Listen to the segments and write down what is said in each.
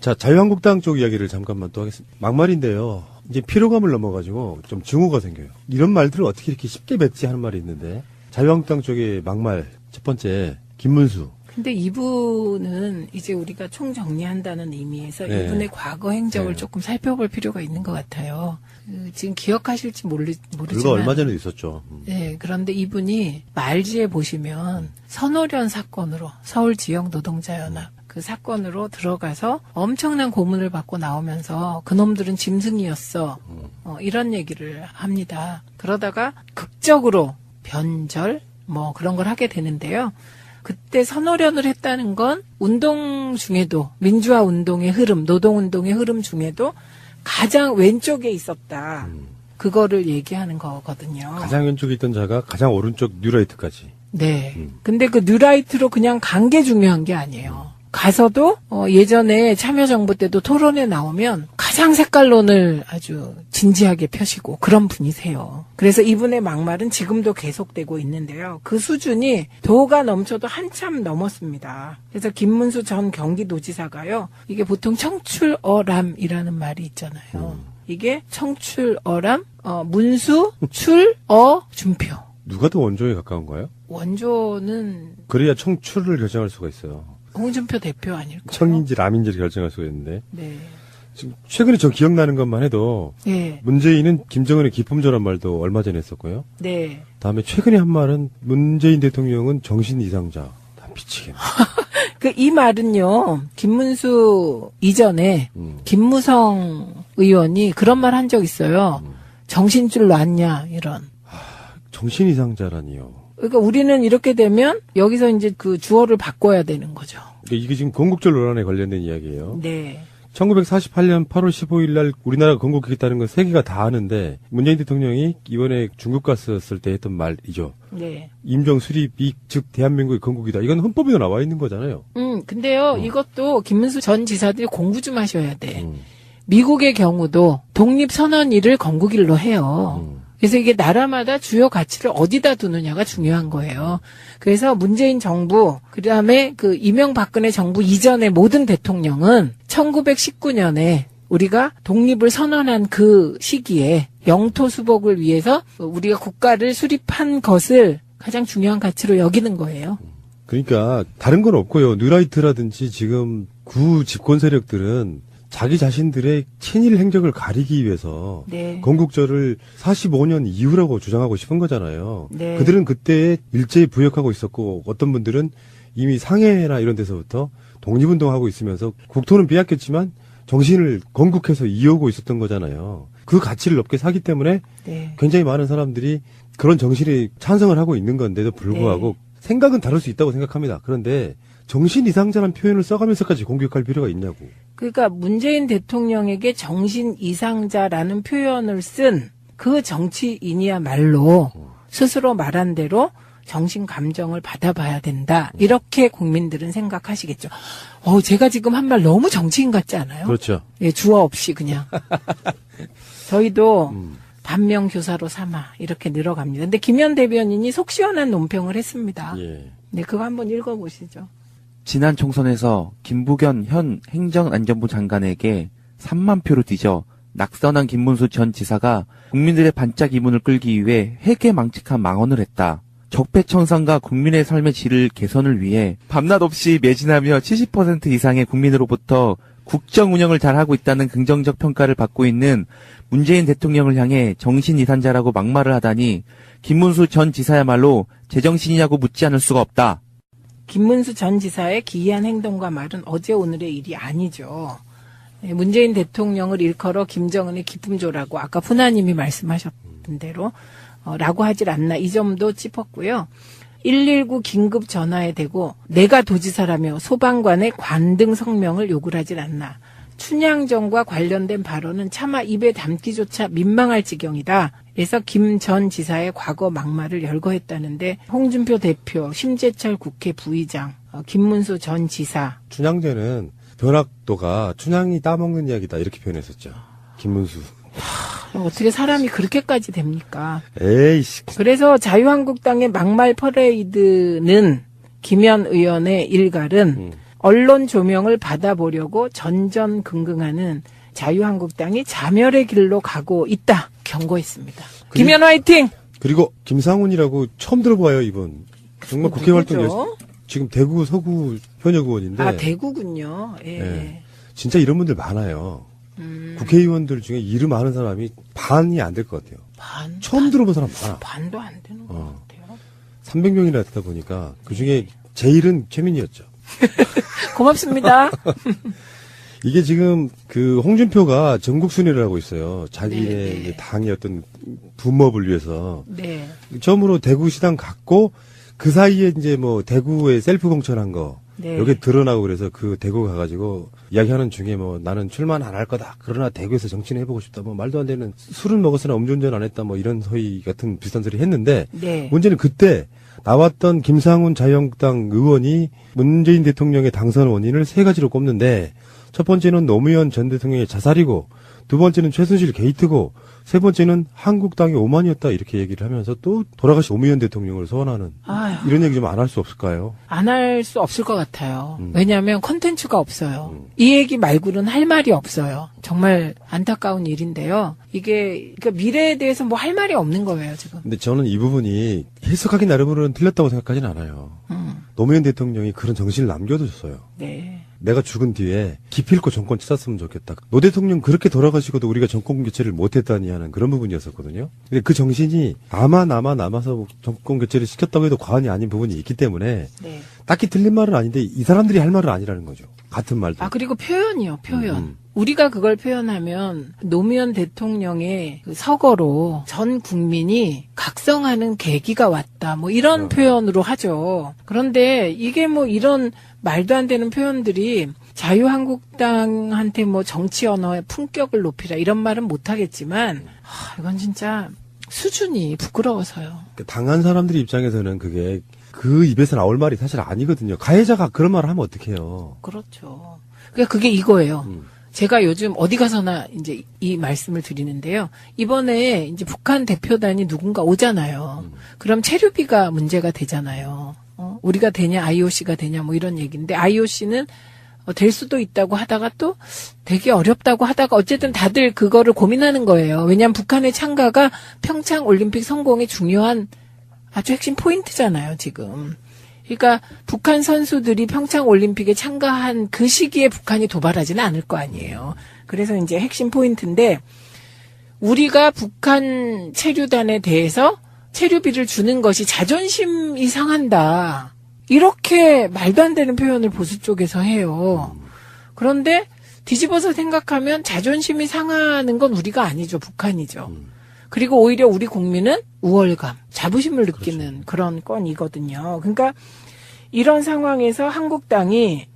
자, 자유한국당 쪽 이야기를 잠깐만 또 하겠습니다. 막말인데요. 이제 피로감을 넘어가지고 좀 증오가 생겨요. 이런 말들을 어떻게 이렇게 쉽게 뱉지 하는 말이 있는데 자유한국당 쪽의 막말 첫 번째 김문수 근데 이분은 이제 우리가 총 정리한다는 의미에서 네. 이분의 과거 행적을 네. 조금 살펴볼 필요가 있는 것 같아요. 그 지금 기억하실지 모르, 모르지만. 불과 얼마 전에도 있었죠. 음. 네, 그런데 이분이 말지에 보시면 선호련 사건으로 서울 지역 노동자연합 그 사건으로 들어가서 엄청난 고문을 받고 나오면서 그놈들은 짐승이었어. 어, 이런 얘기를 합니다. 그러다가 극적으로 변절 뭐 그런 걸 하게 되는데요. 그때 선호련을 했다는 건 운동 중에도 민주화 운동의 흐름, 노동 운동의 흐름 중에도 가장 왼쪽에 있었다. 그거를 얘기하는 거거든요. 가장 왼쪽에 있던 자가 가장 오른쪽 뉴라이트까지. 네. 음. 근데 그 뉴라이트로 그냥 간 게 중요한 게 아니에요. 가서도 어, 예전에 참여정부 때도 토론에 나오면 가장 색깔론을 아주 진지하게 펴시고 그런 분이세요. 그래서 이분의 막말은 지금도 계속되고 있는데요. 그 수준이 도가 넘쳐도 한참 넘었습니다. 그래서 김문수 전 경기도지사가요. 이게 보통 청출어람이라는 말이 있잖아요. 이게 청출어람, 어, 문수, 출, 어, 준표. 누가 더 원조에 가까운가요? 원조는 그래야 청출을 결정할 수가 있어요. 홍준표 대표 아닐까요? 청인지 람인지를 결정할 수가 있는데 네. 지금 최근에 저 기억나는 것만 해도 네. 문재인은 김정은의 기품조란 말도 얼마 전에 했었고요. 네. 다음에 최근에 한 말은 문재인 대통령은 정신 이상자. 다 미치겠네. 그 이 말은요. 김문수 이전에 음. 김무성 의원이 그런 말 한 적 있어요. 정신줄 놨냐 이런. 정신 이상자라니요. 그러니까 우리는 이렇게 되면 여기서 이제 그 주어를 바꿔야 되는 거죠. 그러니까 이게 지금 건국절 논란에 관련된 이야기예요. 네. 1948년 8월 15일 날 우리나라가 건국했다는 건 세계가 다 아는데 문재인 대통령이 이번에 중국 갔었을 때 했던 말이죠. 네. 임정 수립이 즉 대한민국의 건국이다. 이건 헌법에도 나와 있는 거잖아요. 음, 근데요, 이것도 김문수 전 지사들이 공부 좀 하셔야 돼. 음, 미국의 경우도 독립선언일을 건국일로 해요. 음. 그래서 이게 나라마다 주요 가치를 어디다 두느냐가 중요한 거예요. 그래서 문재인 정부, 그 다음에 그 이명박근혜 정부 이전의 모든 대통령은 1919년에 우리가 독립을 선언한 그 시기에 영토 수복을 위해서 우리가 국가를 수립한 것을 가장 중요한 가치로 여기는 거예요. 그러니까 다른 건 없고요. 뉴라이트라든지 지금 구 집권 세력들은 자기 자신들의 친일 행적을 가리기 위해서 네. 건국절을 45년 이후라고 주장하고 싶은 거잖아요. 네. 그들은 그때 일제히 부역하고 있었고 어떤 분들은 이미 상해나 이런 데서부터 독립운동하고 있으면서 국토는 빼앗겼지만 정신을 건국해서 이어오고 있었던 거잖아요. 그 가치를 높게 사기 때문에 네. 굉장히 많은 사람들이 그런 정신에 찬성을 하고 있는 건데도 불구하고 생각은 다를 수 있다고 생각합니다. 그런데 정신 이상자란 표현을 써가면서까지 공격할 필요가 있냐고. 그러니까 문재인 대통령에게 정신 이상자라는 표현을 쓴 그 정치인이야말로 스스로 말한 대로 정신 감정을 받아봐야 된다. 이렇게 국민들은 생각하시겠죠. 어, 제가 지금 한 말 너무 정치인 같지 않아요? 그렇죠. 예, 주어 없이 그냥. 저희도 음. 반면 교사로 삼아 이렇게 늘어갑니다. 근데 김현 대변인이 속 시원한 논평을 했습니다. 예. 네, 그거 한번 읽어보시죠. 지난 총선에서 김부겸 현 행정안전부 장관에게 3만 표를 뒤져 낙선한 김문수 전 지사가 국민들의 반짝 이문을 끌기 위해 회계 망측한 망언을 했다. 적폐청산과 국민의 삶의 질을 개선을 위해 밤낮 없이 매진하며 70% 이상의 국민으로부터 국정 운영을 잘하고 있다는 긍정적 평가를 받고 있는 문재인 대통령을 향해 정신 이산자라고 막말을 하다니 김문수 전 지사야말로 제정신이냐고 묻지 않을 수가 없다. 김문수 전 지사의 기이한 행동과 말은 어제 오늘의 일이 아니죠. 네, 문재인 대통령을 일컬어 김정은의 기품조라고 아까 푸나님이 말씀하셨던 대로 어, 라고 하질 않나 이 점도 짚었고요. 119 긴급 전화에 대고 내가 도지사라며 소방관의 관등 성명을 요구를 하질 않나. 춘향전과 관련된 발언은 차마 입에 담기조차 민망할 지경이다. 그래서 김 전 지사의 과거 막말을 열거했다는데 홍준표 대표, 심재철 국회 부의장, 어, 김문수 전 지사 춘향제는 변학도가 춘향이 따먹는 이야기다 이렇게 표현했었죠. 김문수. 어떻게 사람이 그렇게까지 됩니까? 에이씨. 그래서 자유한국당의 막말 퍼레이드는 김현 의원의 일갈은 음. 언론 조명을 받아보려고 전전긍긍하는 자유한국당이 자멸의 길로 가고 있다 경고했습니다. 그리- 김현 화이팅! 그리고 김상훈이라고 처음 들어봐요 이분. 정말 국회 활동 누구죠? 열 지금 대구 서구 현역 의원인데 아 대구군요. 예. 네. 진짜 이런 분들 많아요. 음, 국회의원들 중에 이름 아는 사람이 반이 안 될 것 같아요. 반 처음 들어본 사람 많아. 반도 안 되는 것 어. 같아요. 300명이나 되다 보니까 그 중에 제일은 최민희였죠. 고맙습니다. 이게 지금 그 홍준표가 전국 순회를 하고 있어요. 자기네 네, 네. 당의 어떤 분업을 위해서 네. 처음으로 대구시당 갔고 그 사이에 이제 뭐 대구에 셀프 공천한 거 네. 여기 드러나고 그래서 그 대구 가가지고 이야기하는 중에 뭐 나는 출마는 안 할 거다. 그러나 대구에서 정치는 해보고 싶다. 뭐 말도 안 되는 술은 먹었으나 음주운전 안 했다. 뭐 이런 소위 같은 비슷한 소리 했는데 네. 문제는 그때 나왔던 김상훈 자유한국당 의원이 문재인 대통령의 당선 원인을 세 가지로 꼽는데 첫 번째는 노무현 전 대통령의 자살이고 두 번째는 최순실 게이트고 세 번째는 한국당의 오만이었다 이렇게 얘기를 하면서 또 돌아가신 노무현 대통령을 소환하는 아유. 이런 얘기 좀 안 할 수 없을까요? 안 할 수 없을 것 같아요. 음. 왜냐하면 컨텐츠가 없어요. 음. 이 얘기 말고는 할 말이 없어요. 정말 안타까운 일인데요. 이게 그러니까 미래에 대해서 뭐 할 말이 없는 거예요 지금. 근데 저는 이 부분이 해석하기 나름으로는 틀렸다고 생각하지는 않아요. 음, 노무현 대통령이 그런 정신을 남겨두셨어요. 네. 내가 죽은 뒤에 기필코 정권 찾았으면 좋겠다. 노 대통령 그렇게 돌아가시고도 우리가 정권 교체를 못했다니 하는 그런 부분이었었거든요. 근데 그 정신이 아마 남아 남아서 정권 교체를 시켰다고 해도 과언이 아닌 부분이 있기 때문에 네. 딱히 틀린 말은 아닌데 이 사람들이 할 말은 아니라는 거죠. 같은 말도. 아 그리고 표현이요, 표현. 음, 음. 우리가 그걸 표현하면 노무현 대통령의 그 서거로 전 국민이 각성하는 계기가 왔다. 뭐 이런 어. 표현으로 하죠. 그런데 이게 뭐 이런 말도 안 되는 표현들이 자유한국당한테 뭐 정치 언어의 품격을 높이라 이런 말은 못 하겠지만 하, 이건 진짜 수준이 부끄러워서요. 그 당한 사람들 입장에서는 그게 그 입에서 나올 말이 사실 아니거든요. 가해자가 그런 말을 하면 어떡해요. 그렇죠. 그러니까 그게 이거예요. 음. 제가 요즘 어디 가서나 이제 이 말씀을 드리는데요. 이번에 이제 북한 대표단이 누군가 오잖아요. 그럼 체류비가 문제가 되잖아요. 어? 우리가 되냐, IOC가 되냐, 뭐 이런 얘기인데, IOC는 어, 될 수도 있다고 하다가 또 되게 어렵다고 하다가 어쨌든 다들 그거를 고민하는 거예요. 왜냐하면 북한의 참가가 평창 올림픽 성공의 중요한 아주 핵심 포인트잖아요, 지금. 그러니까 북한 선수들이 평창 올림픽에 참가한 그 시기에 북한이 도발하지는 않을 거 아니에요. 그래서 이제 핵심 포인트인데 우리가 북한 체류단에 대해서 체류비를 주는 것이 자존심이 상한다. 이렇게 말도 안 되는 표현을 보수 쪽에서 해요. 그런데 뒤집어서 생각하면 자존심이 상하는 건 우리가 아니죠. 북한이죠. 그리고 오히려 우리 국민은 우월감, 자부심을 느끼는 그런 건이거든요. 그러니까 이런 상황에서 한국당이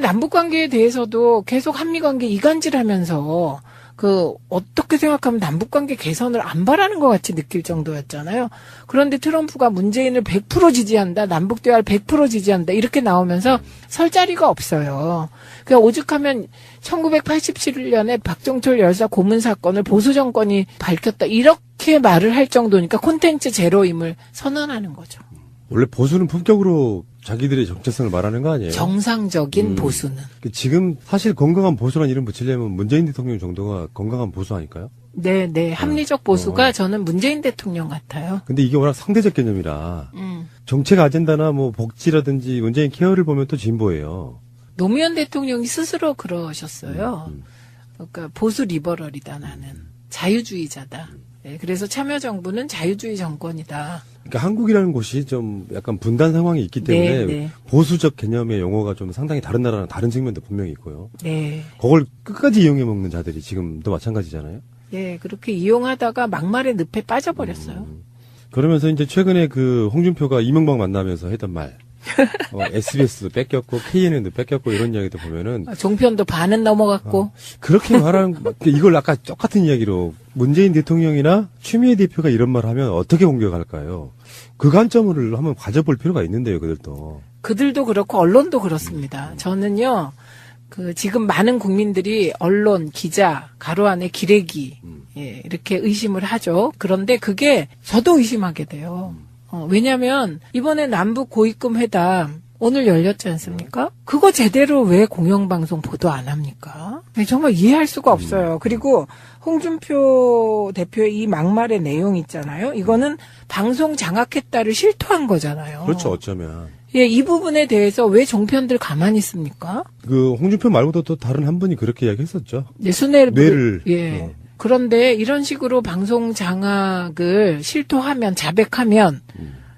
남북 관계에 대해서도 계속 한미 관계 이간질하면서 그 어떻게 생각하면 남북 관계 개선을 안 바라는 것 같이 느낄 정도였잖아요. 그런데 트럼프가 문재인을 100% 지지한다, 남북 대화를 100% 지지한다 이렇게 나오면서 설 자리가 없어요. 그냥 오죽하면 1987년에 박정철 열사 고문 사건을 보수 정권이 밝혔다 이렇게 말을 할 정도니까 콘텐츠 제로임을 선언하는 거죠. 원래 보수는 품격으로 자기들의 정체성을 말하는 거 아니에요? 정상적인 음. 보수는. 그 지금 사실 건강한 보수란 이름 붙이려면 문재인 대통령 정도가 건강한 보수 아닐까요? 네, 네. 합리적 보수가 어. 저는 문재인 대통령 같아요. 근데 이게 워낙 상대적 개념이라 음. 정책 아젠다나 뭐 복지라든지 문재인 케어를 보면 또 진보예요. 노무현 대통령이 스스로 그러셨어요. 음. 그러니까 보수 리버럴이다 나는 자유주의자다. 네, 그래서 참여정부는 자유주의 정권이다. 그러니까 한국이라는 곳이 좀 약간 분단 상황이 있기 때문에 네, 네. 보수적 개념의 용어가 좀 상당히 다른 나라랑 다른 측면도 분명히 있고요. 네, 그걸 끝까지 이용해 먹는 자들이 지금도 마찬가지잖아요. 네 그렇게 이용하다가 막말의 늪에 빠져버렸어요. 음. 그러면서 이제 최근에 그 홍준표가 이명박 만나면서 했던 말, 어, SBS도 뺏겼고 KNN도 뺏겼고 이런 이야기도 보면은 아, 종편도 반은 넘어갔고 그렇게 말하는 거- 이걸 아까 똑같은 이야기로 문재인 대통령이나 추미애 대표가 이런 말 하면 어떻게 공격할까요? 그 관점을 한번 가져볼 필요가 있는데요, 그들도. 그들도 그렇고 언론도 그렇습니다. 저는요, 그 지금 많은 국민들이 언론, 기자, 가로 안에 기레기 예, 이렇게 의심을 하죠. 그런데 그게 저도 의심하게 돼요. 어, 왜냐하면 이번에 남북 고위급 회담 오늘 열렸지 않습니까? 그거 제대로 왜 공영방송 보도 안 합니까? 네, 정말 이해할 수가 없어요. 그리고 홍준표 대표의 이 막말의 내용 있잖아요. 이거는 방송 장악했다를 실토한 거잖아요. 그렇죠, 어쩌면. 예, 이 부분에 대해서 왜 종편들 가만히 있습니까? 그 홍준표 말고도 또 다른 한 분이 그렇게 이야기했었죠. 네, 순회를 뇌를, 예. 어. 그런데 이런 식으로 방송 장악을 실토하면 자백하면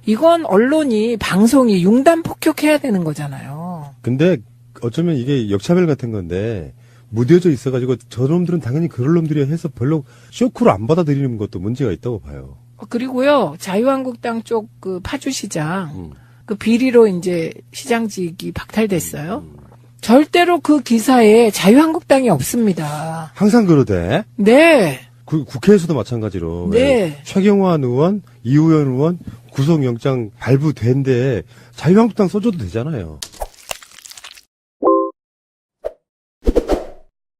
이건 언론이 방송이 융단 폭격해야 되는 거잖아요. 근데 어쩌면 이게 역차별 같은 건데 무뎌져 있어가지고 저놈들은 당연히 그럴 놈들이 해서 별로 쇼크로 안 받아들이는 것도 문제가 있다고 봐요. 어, 그리고요 자유한국당 쪽 그 파주시장 음. 그 비리로 이제 시장직이 박탈됐어요. 절대로 그 기사에 자유한국당이 없습니다. 항상 그러대. 네. 그 국회에서도 마찬가지로 네. 왜 최경환 의원, 이우현 의원 구속영장 발부된데 자유한국당 써줘도 되잖아요.